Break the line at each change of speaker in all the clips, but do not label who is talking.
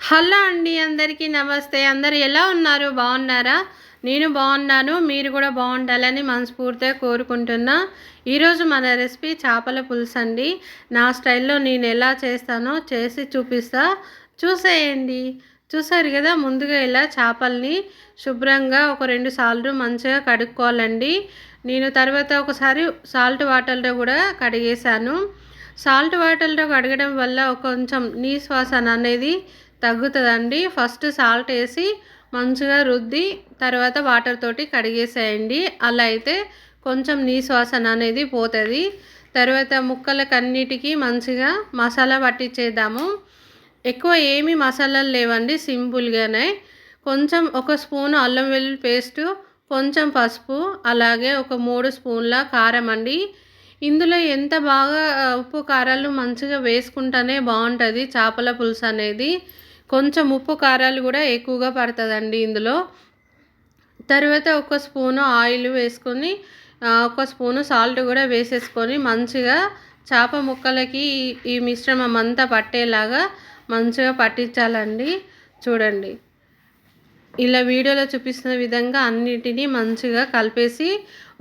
Hello అండి అందరికీ నమస్తే. అందరు ఎలా ఉన్నారు? బాగున్నారా? నేను బాగున్నాను. మీరు కూడా బాగుండాలని మనస్ఫూర్తిగా కోరుకుంటున్నా. ఈరోజు మన రెసిపీ చేపల పులుసు అండి. నా స్టైల్లో నేను ఎలా చేస్తానో చేసి చూపిస్తా. చూసేయండి. చూసారు కదా ముందుగా ఇలా చేపల్ని శుభ్రంగా ఒక రెండు సార్లు మంచిగా కడుక్కోవాలండి. నేను తర్వాత ఒకసారి సాల్ట్ వాటర్లో కూడా కడిగేశాను. సాల్ట్ వాటర్లో కడగడం వల్ల కొంచెం నీ శ్వాసన అనేది తగ్గుతుందండి. ఫస్ట్ సాల్ట్ వేసి మంచిగా రుద్ది తర్వాత వాటర్ తోటి కడిగేసేయండి. అలా అయితే కొంచెం నీసు అనేది పోతుంది. తర్వాత ముక్కలకన్నిటికీ మంచిగా మసాలా పట్టించేద్దాము ఎక్కువ ఏమి మసాలాలు లేవండి సింపుల్గానే. కొంచెం ఒక స్పూన్ అల్లం వెల్లుల్లి పేస్టు కొంచెం పసుపు అలాగే ఒక మూడు స్పూన్ల కారం అండి. ఇందులో ఎంత బాగా ఉప్పు కారాలు మంచిగా వేసుకుంటేనే బాగుంటుంది చేపల పులుసు అనేది కొంచెం ఉప్పు కారాలు కూడా ఎక్కువగా పడుతుందండి ఇందులో. తర్వాత ఒక స్పూను ఆయిల్ వేసుకొని ఒక స్పూను సాల్ట్ కూడా వేసేసుకొని మంచిగా చేప ముక్కలకి ఈ మిశ్రమం అంతా పట్టేలాగా మంచిగా పట్టించాలండి. చూడండి. ఇలా వీడియోలో చూపిస్తున్న విధంగా అన్నిటినీ మంచిగా కలిపేసి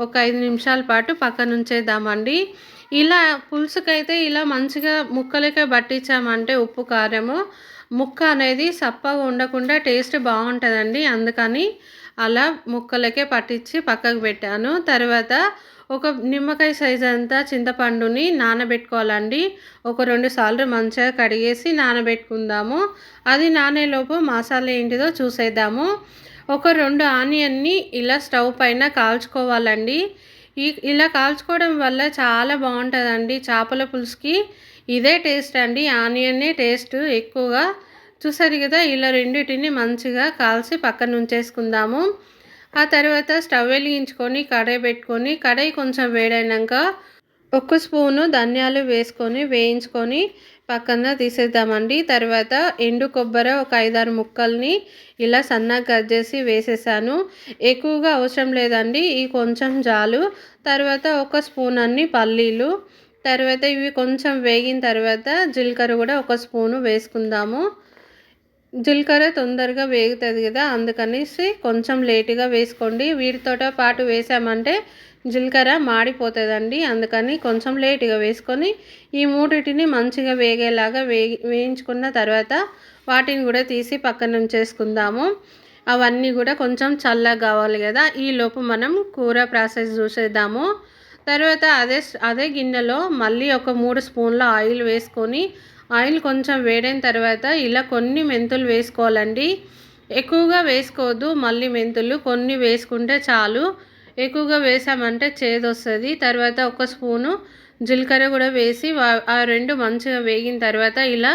ఒక ఐదు నిమిషాల పాటు పక్కనుంచేద్దామండి. ఇలా పులుసుకైతే ఇలా మంచిగా ముక్కలకే పట్టించామంటే ఉప్పు కారము. ముక్క అనేది సప్పగా ఉండకుండా టేస్ట్ బాగుంటుందండి. అందుకని అలా ముక్కలకే పట్టించి పక్కకు పెట్టాను. తర్వాత ఒక నిమ్మకాయ సైజ్ అంతా చింతపండుని నానబెట్టుకోవాలండి. ఒక రెండు సార్లు మంచిగా కడిగేసి నానబెట్టుకుందాము. అది నానేలోపు మసాలా ఏంటిదో చూసేద్దాము. ఒక రెండు ఆనియన్ని ఇలా స్టవ్ పైన కాల్చుకోవాలండి. ఈ ఇలా కాల్చుకోవడం వల్ల చాలా బాగుంటుందండి. చేపల పులుసుకి ఇదే టేస్ట్ అండి. ఆనియన్నే టేస్ట్ ఎక్కువగా. చూసారు కదా ఇలా రెండింటిని మంచిగా కాల్చి పక్కన ఉంచేసుకుందాము. ఆ తర్వాత స్టవ్ వెలిగించుకొని కడాయి పెట్టుకొని కడాయి కొంచెం వేడైనాక ఒక స్పూను ధనియాలు వేసుకొని వేయించుకొని పక్కన తీసేద్దామండి. తర్వాత ఎండు కొబ్బరి ఒక ఐదారు ముక్కల్ని ఇలా సన్నగా కట్ చేసి వేసేసాను. ఎక్కువగా అవసరం లేదండి. ఈ కొంచెం జాలు. తర్వాత ఒక స్పూన్ అన్ని పల్లీలు. తర్వాత ఇవి కొంచెం వేగిన తర్వాత జీలకర్ర కూడా ఒక స్పూను వేసుకుందాము. జీలకర్ర తొందరగా వేగుతుంది కదా అందుకనేసి కొంచెం లేటుగా వేసుకోండి. వీటితో పాటు వేసామంటే జీలకర్ర మాడిపోతుందండి అందుకని కొంచెం లేటుగా వేసుకొని ఈ మూడింటిని మంచిగా వేగేలాగా వే వేయించుకున్న తర్వాత వాటిని కూడా తీసి పక్కన చేసుకుందాము. అవన్నీ కూడా కొంచెం చల్లగా కావాలి కదా ఈలోపు మనం కూర ప్రాసెస్ చూసేద్దాము. తర్వాత అదే అదే గిన్నెలో మళ్ళీ ఒక మూడు స్పూన్ల ఆయిల్ వేసుకొని ఆయిల్ కొంచెం వేడైన తర్వాత ఇలా కొన్ని మెంతులు వేసుకోవాలండి. ఎక్కువగా వేసుకోవద్దు మళ్ళీ మెంతులు కొన్ని వేసుకుంటే చాలు. ఎక్కువగా వేసామంటే చేదు వస్తుంది. తర్వాత ఒక స్పూను జీలకర్ర కూడా వేసి ఆ రెండు మంచిగా వేగిన తర్వాత ఇలా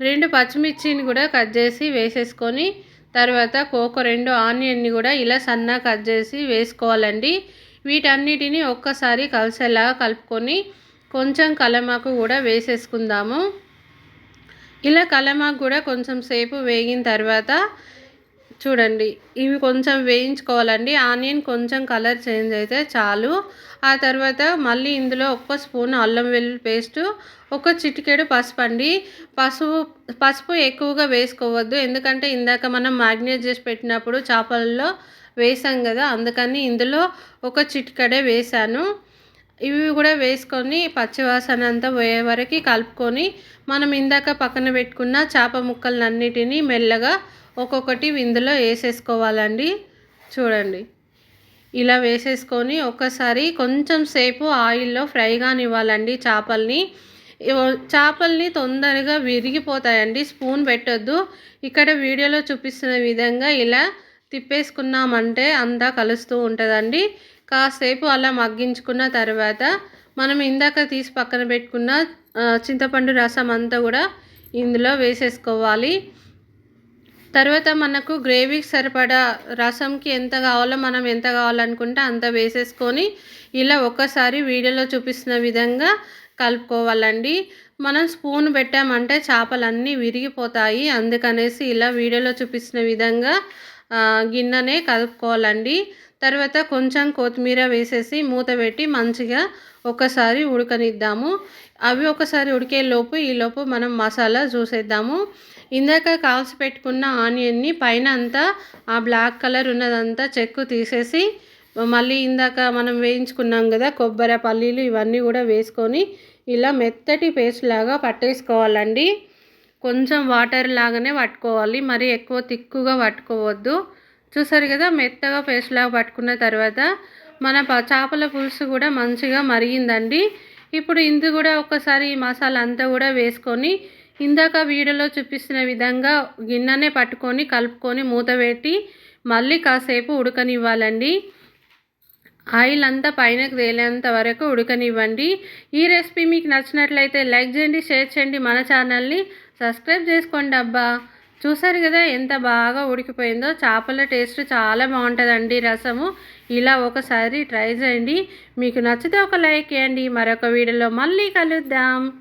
రెండు పచ్చిమిర్చిని కూడా కట్ చేసి వేసేసుకొని తర్వాత కోకో రెండు ఆనియన్ని కూడా ఇలా సన్నగా కట్ చేసి వేసుకోవాలండి. వీటన్నిటిని ఒక్కసారి కలిసేలాగా కలుపుకొని కొంచెం కలమాకు కూడా వేసేసుకుందాము. ఇలా కలమాకు కూడా కొంచెం సేపు వేగిన తర్వాత చూడండి ఇవి కొంచెం వేయించుకోవాలండి. ఆనియన్ కొంచెం కలర్ చేంజ్ అయితే చాలు. ఆ తర్వాత మళ్ళీ ఇందులో ఒక్క స్పూన్ అల్లం వెల్లుల్లి పేస్ట్ ఒక చిటికెడు పసుపు అండి. పసుపు పసుపు ఎక్కువగా వేసుకోవద్దు. ఎందుకంటే ఇందాక మనం మ్యాగ్నేట్ చేసి పెట్టినప్పుడు చేపలలో వేసాం కదా అందుకని ఇందులో ఒక చిటికెడే వేసాను. ఇవి కూడా వేసుకొని పచ్చివాసన అంతా పోయే వరకు కలుపుకొని మనం ఇందాక పక్కన పెట్టుకున్న చేప ముక్కలన్నిటినీ మెల్లగా ఒక్కొక్కటి ఇందులో వేసేసుకోవాలండి. చూడండి. ఇలా వేసేసుకొని ఒక్కసారి కొంచెం సేపు ఆయిల్లో ఫ్రై కానివ్వాలండి చేపల్ని. చేపల్ని తొందరగా విరిగిపోతాయండి. స్పూన్ పెట్టొద్దు. ఇక్కడ వీడియోలో చూపిస్తున్న విధంగా ఇలా తిప్పేసుకున్నామంటే అంతా కలుస్తూ ఉంటుందండి. కాసేపు అలా మగ్గించుకున్న తర్వాత మనం ఇందాక తీసి పక్కన పెట్టుకున్న చింతపండు రసం అంతా కూడా ఇందులో వేసేసుకోవాలి. తర్వాత మనకు గ్రేవీకి సరిపడా రసంకి ఎంత కావాలో మనం ఎంత కావాలనుకుంటే అంత వేసేసుకొని ఇలా ఒక్కసారి వీడియోలో చూపిస్తున్న విధంగా కలుపుకోవాలండి. మనం స్పూన్ పెట్టామంటే చేపలన్నీ విరిగిపోతాయి. అందుకనేసి ఇలా వీడియోలో చూపిస్తున్న విధంగా గిన్నెనే కలుపుకోవాలండి. తర్వాత కొంచెం కొత్తిమీర వేసేసి మూత పెట్టి మంచిగా ఒకసారి ఉడకనిద్దాము. అవి ఒకసారి ఉడికేలోపు ఈలోపు మనం మసాలా చూసేద్దాము. ఇందాక కాల్చి పెట్టుకున్న ఆనియన్ని పైన అంతా ఆ బ్లాక్ కలర్ ఉన్నదంతా చెక్కు తీసేసి మళ్ళీ ఇందాక మనం వేయించుకున్నాం కదా కొబ్బరి పల్లీలు ఇవన్నీ కూడా వేసుకొని ఇలా మెత్తటి పేస్ట్ లాగా పట్టేసుకోవాలండి. కొంచెం వాటర్ లాగానే పట్టుకోవాలి. మరి ఎక్కువ తిక్కుగా పట్టుకోవద్దు. చూసారు కదా మెత్తగా పేస్ట్ లాగా పట్టుకున్న తర్వాత మన చేపల పులుసు కూడా మంచిగా మరిగిందండి. ఇప్పుడు ఇందు కూడా ఒకసారి ఈ మసాలా అంతా కూడా వేసుకొని ఇందాక వీడియోలో చూపిస్తున్న విధంగా గిన్నెనే పట్టుకొని కలుపుకొని మూత పెట్టి మళ్ళీ కాసేపు ఉడకనివ్వాలండి. ఆయిల్ అంతా పైనకు తేలేంత వరకు ఉడకనివ్వండి. ఈ రెసిపీ మీకు నచ్చినట్లయితే లైక్ చేయండి షేర్ చేయండి మన ఛానల్ని సబ్స్క్రైబ్ చేసుకోండి అబ్బా. చూసారు కదా ఎంత బాగా ఉడికిపోయిందో. చేపల టేస్ట్ చాలా బాగుంటుందండి రసము. ఇలా ఒకసారి ట్రై చేయండి. మీకు నచ్చితే ఒక లైక్ చేయండి. మరొక వీడియోలో మళ్ళీ కలుద్దాం.